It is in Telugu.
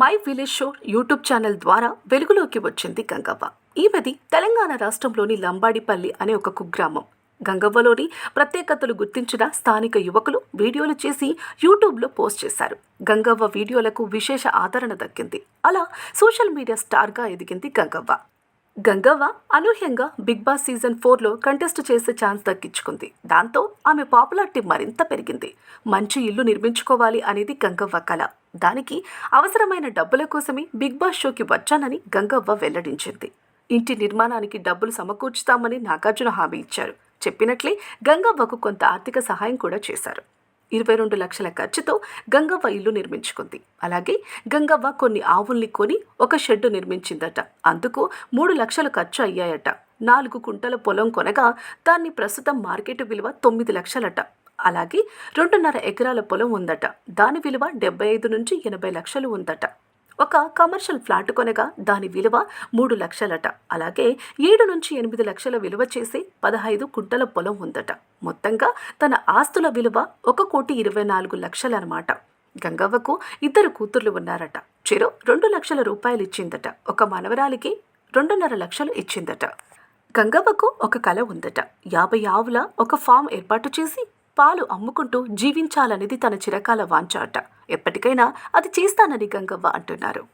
My village show YouTube channel ద్వారా వెలుగులోకి వచ్చింది గంగవ్వ. ఈమెది తెలంగాణ రాష్ట్రంలోని లంబాడిపల్లి అనే ఒక కుగ్రామం. గంగవ్వలోని ప్రత్యేకతలు గుర్తించిన స్థానిక యువకులు వీడియోలు చేసి యూట్యూబ్లో పోస్ట్ చేశారు. గంగవ్వ వీడియోలకు విశేష ఆదరణ దక్కింది. అలా సోషల్ మీడియా స్టార్గా ఎదిగింది గంగవ్వ. గంగవ్వ అనూహ్యంగా బిగ్ బాస్ సీజన్ ఫోర్లో కంటెస్ట్ చేసే ఛాన్స్ దక్కించుకుంది. దాంతో ఆమె పాపులారిటీ మరింత పెరిగింది. మంచి ఇల్లు నిర్మించుకోవాలి అనేది గంగవ్వ కళ దానికి అవసరమైన డబ్బుల కోసమే బిగ్ బాస్ షోకి వచ్చానని గంగవ్వ వెల్లడించింది. ఇంటి నిర్మాణానికి డబ్బులు సమకూర్చుతామని నాగార్జున హామీ ఇచ్చారు. చెప్పినట్లే గంగవ్వకు కొంత ఆర్థిక సహాయం కూడా చేశారు. ఇరవై రెండు లక్షల ఖర్చుతో గంగవ్వ ఇల్లు నిర్మించుకుంది. అలాగే గంగవ్వ కొన్ని ఆవుల్ని కొని ఒక షెడ్డు నిర్మించిందట. అందుకు మూడు లక్షలు ఖర్చు అయ్యాయట. నాలుగు కుంటల పొలం కొనగా దాన్ని ప్రస్తుతం మార్కెట్ విలువ తొమ్మిది లక్షలట. అలాగే రెండున్నర ఎకరాల పొలం ఉందట. దాని విలువ డెబ్బై ఐదు నుంచి ఎనభై లక్షలు ఉందట. ఒక కమర్షియల్ ఫ్లాట్ కొనగా దాని విలువ మూడు లక్షలట. అలాగే ఏడు నుంచి ఎనిమిది లక్షల విలువ చేసి పదహైదు కుంటల పొలం ఉందట. మొత్తంగా తన ఆస్తుల విలువ ఒక కోటి ఇరవై నాలుగు లక్షలన్నమాట. గంగవ్వకు ఇద్దరు కూతుర్లు ఉన్నారట. చెరో రెండు లక్షల రూపాయలు ఇచ్చిందట. ఒక మనవరాలికి రెండున్నర లక్షలు ఇచ్చిందట. గంగవ్వకు ఒక కల ఉందట. యాభై ఆవుల ఒక ఫామ్ ఏర్పాటు చేసి పాలు అమ్ముకుంటూ జీవించాలనేది తన చిరకాల వాంఛ అట. ఎప్పటికైనా అది చేస్తానని గంగవ్వ అంటున్నారు.